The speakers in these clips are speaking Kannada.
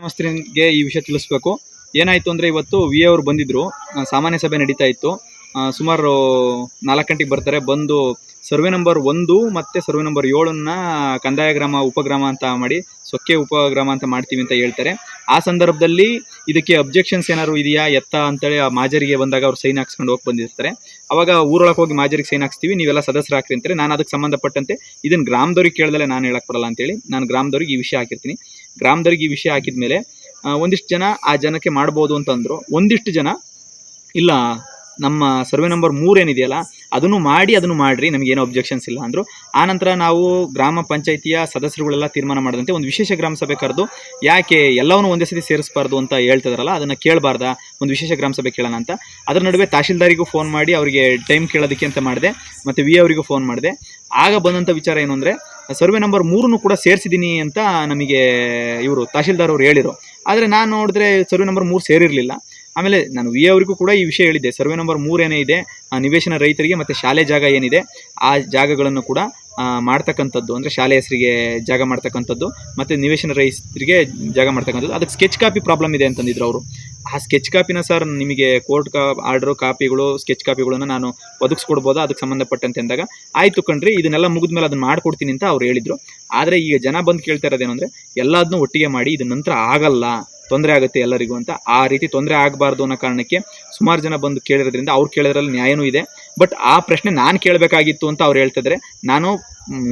ಗ್ರಾಮಸ್ಥರಿಗೆ ಈ ವಿಷಯ ತಿಳಿಸ್ಬೇಕು. ಏನಾಯಿತು ಅಂದರೆ ಇವತ್ತು ವಿ ಅವರು ಬಂದಿದ್ದರು ಸಾಮಾನ್ಯ ಸಭೆ ನಡೀತಾ ಇತ್ತು. ಸುಮಾರು ನಾಲ್ಕು ಗಂಟೆಗೆ ಬರ್ತಾರೆ. ಬಂದು ಸರ್ವೆ ನಂಬರ್ ಒಂದು ಮತ್ತು ಸರ್ವೆ ನಂಬರ್ ಏಳನ್ನ ಕಂದಾಯ ಗ್ರಾಮ, ಉಪಗ್ರಾಮ ಅಂತ ಮಾಡಿ, ಸೊಕ್ಕೆ ಉಪಗ್ರಾಮ ಅಂತ ಮಾಡ್ತೀವಿ ಅಂತ ಹೇಳ್ತಾರೆ. ಆ ಸಂದರ್ಭದಲ್ಲಿ ಇದಕ್ಕೆ ಅಬ್ಜೆಕ್ಷನ್ಸ್ ಏನಾದ್ರು ಇದೆಯಾ, ಎತ್ತ ಅಂತೇಳಿ ಆ ಮಾಜರಿಗೆ ಬಂದಾಗ ಅವ್ರು ಸೈನ್ ಹಾಕ್ಸ್ಕೊಂಡು ಹೋಗಿ ಬಂದಿರ್ತಾರೆ. ಅವಾಗ ಊರೊಳಗೆ ಹೋಗಿ ಮಾಜರಿಗೆ ಸೈನ್ ಹಾಕ್ಸ್ತೀವಿ. ನೀವೆಲ್ಲ ಸದಸ್ಯರು ಹಾಕ್ರಿ ಅಂತಾರೆ. ನಾನು ಅದಕ್ಕೆ ಸಂಬಂಧಪಟ್ಟಂತೆ ಇದನ್ನು ಗ್ರಾಮದವ್ರಿಗೆ ಕೇಳ್ದಲೆ ನಾನು ಹೇಳಕ್ ಬರಲ್ಲ ಅಂತೇಳಿ ನಾನು ಗ್ರಾಮದವ್ರಿಗೆ ಈ ವಿಷಯ ಹಾಕಿರ್ತೀನಿ. ಗ್ರಾಮದವ್ರಿಗೆ ಈ ವಿಷಯ ಹಾಕಿದ ಮೇಲೆ ಒಂದಿಷ್ಟು ಜನ ಆ ಜನಕ್ಕೆ ಮಾಡ್ಬೋದು ಅಂತಂದ್ರು. ಒಂದಿಷ್ಟು ಜನ, ಇಲ್ಲ, ನಮ್ಮ ಸರ್ವೆ ನಂಬರ್ ಮೂರೇನಿದೆಯಲ್ಲ ಅದನ್ನು ಮಾಡಿ, ಅದನ್ನು ಮಾಡಿರಿ, ನಮಗೇನು ಅಬ್ಜೆಕ್ಷನ್ಸ್ ಇಲ್ಲ ಅಂದರು. ಆನಂತರ ನಾವು ಗ್ರಾಮ ಪಂಚಾಯಿತಿಯ ಸದಸ್ಯರುಗಳೆಲ್ಲ ತೀರ್ಮಾನ ಮಾಡಿದಂತೆ ಒಂದು ವಿಶೇಷ ಗ್ರಾಮ ಸಭೆ ಕರೆದು, ಯಾಕೆ ಎಲ್ಲವನ್ನು ಒಂದೇ ಸತಿ ಸೇರಿಸಬಾರ್ದು ಅಂತ ಹೇಳ್ತಿದಾರಲ್ಲ, ಅದನ್ನು ಕೇಳಬಾರ್ದ, ಒಂದು ವಿಶೇಷ ಗ್ರಾಮ ಸಭೆ ಕೇಳೋಣ ಅಂತ. ಅದರ ನಡುವೆ ತಹಶೀಲ್ದಾರಿಗೂ ಫೋನ್ ಮಾಡಿ, ಅವರಿಗೆ ಟೈಮ್ ಕೇಳೋದಕ್ಕೆ ಅಂತ ಮಾಡಿದೆ, ಮತ್ತು ವಿ ಅವರಿಗೂ ಫೋನ್ ಮಾಡಿದೆ. ಆಗ ಬಂದಂಥ ವಿಚಾರ ಏನು ಅಂದರೆ ಸರ್ವೆ ನಂಬರ್ ಮೂರನ್ನು ಕೂಡ ಸೇರಿಸಿದ್ದೀನಿ ಅಂತ ನಮಗೆ ಇವರು ತಹಶೀಲ್ದಾರ್ ಅವರು ಹೇಳಿದರು. ಆದರೆ ನಾನು ನೋಡಿದ್ರೆ ಸರ್ವೆ ನಂಬರ್ ಮೂರು ಸೇರಿರಲಿಲ್ಲ. ಆಮೇಲೆ ನಾನು ವಿ ಅವರಿಗೂ ಕೂಡ ಈ ವಿಷಯ ಹೇಳಿದ್ದೆ. ಸರ್ವೆ ನಂಬರ್ ಮೂರೇನೇ ಇದೆ. ನಿವೇಶನ ರೈತರಿಗೆ ಮತ್ತು ಶಾಲೆ ಜಾಗ ಏನಿದೆ, ಆ ಜಾಗಗಳನ್ನು ಕೂಡ ಮಾಡ್ತಕ್ಕಂಥದ್ದು. ಅಂದರೆ ಶಾಲೆ ಹೆಸರಿಗೆ ಜಾಗ ಮಾಡ್ತಕ್ಕಂಥದ್ದು, ಮತ್ತು ನಿವೇಶನ ರೈತರಿಗೆ ಜಾಗ ಮಾಡ್ತಕ್ಕಂಥದ್ದು. ಅದಕ್ಕೆ ಸ್ಕೆಚ್ ಕಾಪಿ ಪ್ರಾಬ್ಲಮ್ ಇದೆ ಅಂತಂದಿದ್ರು ಅವರು. ಆ ಸ್ಕೆಚ್ ಕಾಪಿನ ಸರ್ ನಿಮಗೆ ಕೋರ್ಟ್ ಕಾ ಆರ್ಡ್ರು ಕಾಪಿಗಳು ಸ್ಕೆಚ್ ಕಾಪಿಗಳನ್ನು ನಾನು ಒದಗಿಸ್ಕೊಡ್ಬೋದು? ಅದಕ್ಕೆ ಸಂಬಂಧಪಟ್ಟಂತೆ ಅಂದಾಗ, ಆಯಿತು ಕಣ್ರಿ, ಇದನ್ನೆಲ್ಲ ಮುಗಿದ್ಮೇಲೆ ಅದನ್ನು ಮಾಡ್ಕೊಡ್ತೀನಿ ಅಂತ ಅವ್ರು ಹೇಳಿದರು. ಆದರೆ ಈಗ ಜನ ಬಂದು ಕೇಳ್ತಾ ಇರೋದೇನು ಅಂದರೆ ಎಲ್ಲದನ್ನೂ ಒಟ್ಟಿಗೆ ಮಾಡಿ ಇದು ನಂತರ ಆಗಲ್ಲ, ತೊಂದರೆ ಆಗುತ್ತೆ ಎಲ್ಲರಿಗೂ ಅಂತ. ಆ ರೀತಿ ತೊಂದರೆ ಆಗಬಾರ್ದು ಅನ್ನೋ ಕಾರಣಕ್ಕೆ ಸುಮಾರು ಜನ ಬಂದು ಕೇಳಿರೋದ್ರಿಂದ ಅವ್ರು ಕೇಳಿದ್ರಲ್ಲಿ ನ್ಯಾಯನೂ ಇದೆ. ಬಟ್ ಆ ಪ್ರಶ್ನೆ ನಾನು ಕೇಳಬೇಕಾಗಿತ್ತು ಅಂತ ಅವ್ರು ಹೇಳ್ತಿದ್ರೆ ನಾನು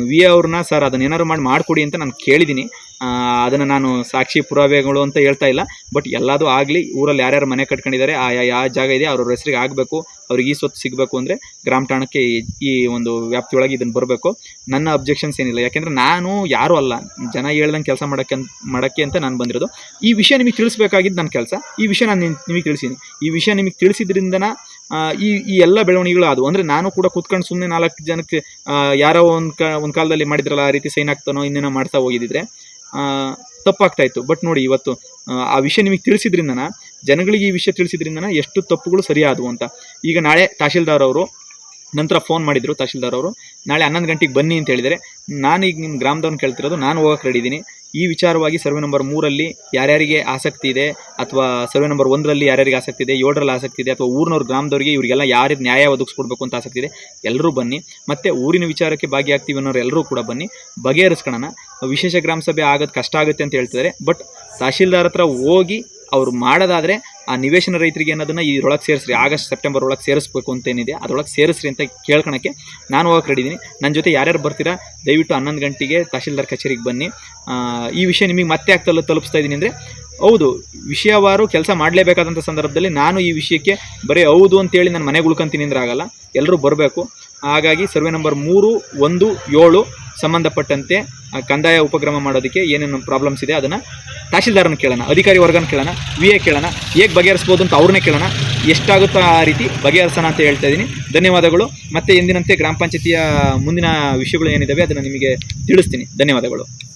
ವಿ ಅವ್ರನ್ನ ಸರ್ ಅದನ್ನ ಏನಾದ್ರು ಮಾಡಿ ಮಾಡಿಕೊಡಿ ಅಂತ ನಾನು ಕೇಳಿದ್ದೀನಿ ಅದನ್ನು ನಾನು ಸಾಕ್ಷಿ ಪುರಾವೆಗಳು ಅಂತ ಹೇಳ್ತಾ ಇಲ್ಲ. ಬಟ್ ಎಲ್ಲದೂ ಆಗಲಿ ಊರಲ್ಲಿ ಯಾರ್ಯಾರು ಮನೆ ಕಟ್ಕೊಂಡಿದ್ದಾರೆ ಆ ಯಾವ ಜಾಗ ಇದೆ ಅವ್ರ ಹೆಸರಿಗೆ ಆಗಬೇಕು ಅವ್ರಿಗೆ ಈ ಸ್ವತ್ತು ಸಿಗಬೇಕು ಅಂದರೆ ಗ್ರಾಮ ಠಾಣಕ್ಕೆ ಈ- ಒಂದು ವ್ಯಾಪ್ತಿಯೊಳಗೆ ಇದನ್ನು ಬರಬೇಕು. ನನ್ನ ಅಬ್ಜೆಕ್ಷನ್ಸ್ ಏನಿಲ್ಲ. ಯಾಕೆಂದರೆ ನಾನು ಯಾರೂ ಅಲ್ಲ. ಜನ ಹೇಳ್ದಂಗೆ ಕೆಲಸ ಮಾಡೋಕ್ಕೆ ಮಾಡೋಕ್ಕೆ ಅಂತ ನಾನು ಬಂದಿರೋದು. ಈ ವಿಷಯ ನಿಮಗೆ ತಿಳಿಸ್ಬೇಕಾಗಿದ್ದು ನನ್ನ ಕೆಲಸ. ಈ ವಿಷಯ ನಾನು ನಿಮಗೆ ತಿಳಿಸಿದ್ದೀನಿ ಈ ವಿಷಯ ನಿಮಗೆ ತಿಳಿಸಿದ್ರಿಂದನ ಆ, ಈ ಈ ಎಲ್ಲ ಬೆಳವಣಿಗೆಗಳು ಅದು. ಅಂದರೆ ನಾನು ಕೂಡ ಕೂತ್ಕೊಂಡು ಸುಮ್ಮನೆ ನಾಲ್ಕು ಜನಕ್ಕೆ ಯಾರೋ ಒಂದು ಒಂದು ಕಾಲದಲ್ಲಿ ಮಾಡಿದ್ರಲ್ಲ ಆ ರೀತಿ ಸೈನ್ ಆಗ್ತಾನೋ ಇನ್ನೇನೋ ಮಾಡ್ತಾ ಹೋಗಿದ್ರೆ ತಪ್ಪಾಗ್ತಾ ಇತ್ತು. ಬಟ್ ನೋಡಿ ಇವತ್ತು ಆ, ವಿಷಯ ನಿಮಗೆ ತಿಳಿಸಿದ್ರಿಂದ ಜನಗಳಿಗೆ ಈ ವಿಷಯ ತಿಳಿಸಿದ್ರಿಂದ ಎಷ್ಟು ತಪ್ಪುಗಳು ಸರಿಯಾದವು ಅಂತ. ಈಗ ನಾಳೆ ತಹಶೀಲ್ದಾರ್ ಅವರು ನಂತರ ಫೋನ್ ಮಾಡಿದರು ತಹಶೀಲ್ದಾರ್ ಅವರು ನಾಳೆ ಹನ್ನೊಂದು ಗಂಟೆಗೆ ಬನ್ನಿ ಅಂತ ಹೇಳಿದರೆ ಈಗ ನಿಮ್ಮ ಗ್ರಾಮದವ್ರನ್ನ ಕೇಳ್ತಿರೋದು ನಾನು ಹೋಗಕ್ಕೆ ರೆಡಿ ಇದ್ದೀನಿ. ಈ ವಿಚಾರವಾಗಿ ಸರ್ವೆ ನಂಬರ್ ಮೂರಲ್ಲಿ ಯಾರ್ಯಾರಿಗೆ ಆಸಕ್ತಿ ಇದೆ ಅಥವಾ ಸರ್ವೆ ನಂಬರ್ ಒಂದರಲ್ಲಿ ಯಾರ್ಯಾರಿಗೆ ಆಸಕ್ತಿ ಇದೆ, ಏಳರಲ್ಲಿ ಆಸಕ್ತಿ ಇದೆ ಅಥವಾ ಊರಿನವ್ರ ಗ್ರಾಮದವ್ರಿಗೆ ಇವರಿಗೆಲ್ಲ ಯಾರಿಗೆ ನ್ಯಾಯ ಒದಗಿಸ್ಕೊಡ್ಬೇಕು ಅಂತ ಆಸಕ್ತಿ ಇದೆ, ಎಲ್ಲರೂ ಬನ್ನಿ. ಮತ್ತು ಊರಿನ ವಿಚಾರಕ್ಕೆ ಭಾಗಿಯಾಗ್ತೀವಿ ಅನ್ನೋರು ಎಲ್ಲರೂ ಕೂಡ ಬನ್ನಿ. ಬಗೆಹರಿಸ್ಕೊಳ್ಳೋಣ ವಿಶೇಷ ಗ್ರಾಮ ಸಭೆ ಆಗೋದು ಕಷ್ಟ ಆಗುತ್ತೆ ಅಂತ ಹೇಳ್ತಿದ್ದಾರೆ. ಬಟ್ ತಹಶೀಲ್ದಾರ್ ಹತ್ರ ಹೋಗಿ ಅವ್ರು ಮಾಡೋದಾದರೆ ಆ ನಿವೇಶನ ರೈತರಿಗೆ ಅನ್ನೋದನ್ನು ಇದರೊಳಗೆ ಸೇರಿಸ್ರಿ. ಆಗಸ್ಟ್, ಸೆಪ್ಟೆಂಬರ್ ಒಳಗೆ ಸೇರಿಸ್ಬೇಕು ಅಂತ ಏನಿದೆ ಅದರೊಳಗೆ ಸೇರಿಸ್ರಿ ಅಂತ ಕೇಳ್ಕೊಳಕ್ಕೆ ನಾನು ಹೋಗಕ್ಕೆ ರೆಡಿ ಇದ್ದೀನಿ ನನ್ನ ಜೊತೆ ಯಾರ್ಯಾರು ಬರ್ತೀರಾ, ದಯವಿಟ್ಟು ಹನ್ನೊಂದು ಗಂಟೆಗೆ ತಹಶೀಲ್ದಾರ್ ಕಚೇರಿಗೆ ಬನ್ನಿ. ಈ ವಿಷಯ ನಿಮಗೆ ಮತ್ತೆ ಆಗ್ತಲ್ಲ ತಲ ತಲುಪಿಸ್ತಾ ಇದ್ದೀನಿ ಅಂದರೆ, ಹೌದು, ವಿಷಯವಾರು ಕೆಲಸ ಮಾಡಲೇಬೇಕಾದಂಥ ಸಂದರ್ಭದಲ್ಲಿ ನಾನು ಈ ವಿಷಯಕ್ಕೆ ಬರೀ ಹೌದು ಅಂತೇಳಿ ನಾನು ಮನೆಗೆ ಉಳ್ಕೊಂತೀನಿ ಅಂದ್ರೆ ಆಗಲ್ಲ. ಎಲ್ಲರೂ ಬರಬೇಕು. ಹಾಗಾಗಿ ಸರ್ವೆ ನಂಬರ್ ಮೂರು, ಒಂದು, ಏಳು ಸಂಬಂಧಪಟ್ಟಂತೆ ಕಂದಾಯ ಉಪಕ್ರಮ ಮಾಡೋದಕ್ಕೆ ಏನೇನು ಪ್ರಾಬ್ಲಮ್ಸ್ ಇದೆ, ಅದನ್ನು ತಹಶೀಲ್ದಾರನ ಕೇಳೋಣ, ಅಧಿಕಾರಿ ವರ್ಗನ ಕೇಳೋಣ ವಿ ಎ ಕೇಳೋಣ, ಹೇಗೆ ಬಗೆಹರಿಸ್ಬೋದು ಅಂತ ಅವ್ರನ್ನೇ ಕೇಳೋಣ. ಎಷ್ಟಾಗುತ್ತೋ ಆ ರೀತಿ ಬಗೆಹರಿಸೋಣ ಅಂತ ಹೇಳ್ತಾ ಇದ್ದೀನಿ. ಧನ್ಯವಾದಗಳು. ಮತ್ತೆ ಎಂದಿನಂತೆ ಗ್ರಾಮ ಪಂಚಾಯತಿಯ ಮುಂದಿನ ವಿಷಯಗಳು ಏನಿದ್ದಾವೆ ಅದನ್ನು ನಿಮಗೆ ತಿಳಿಸ್ತೀನಿ. ಧನ್ಯವಾದಗಳು.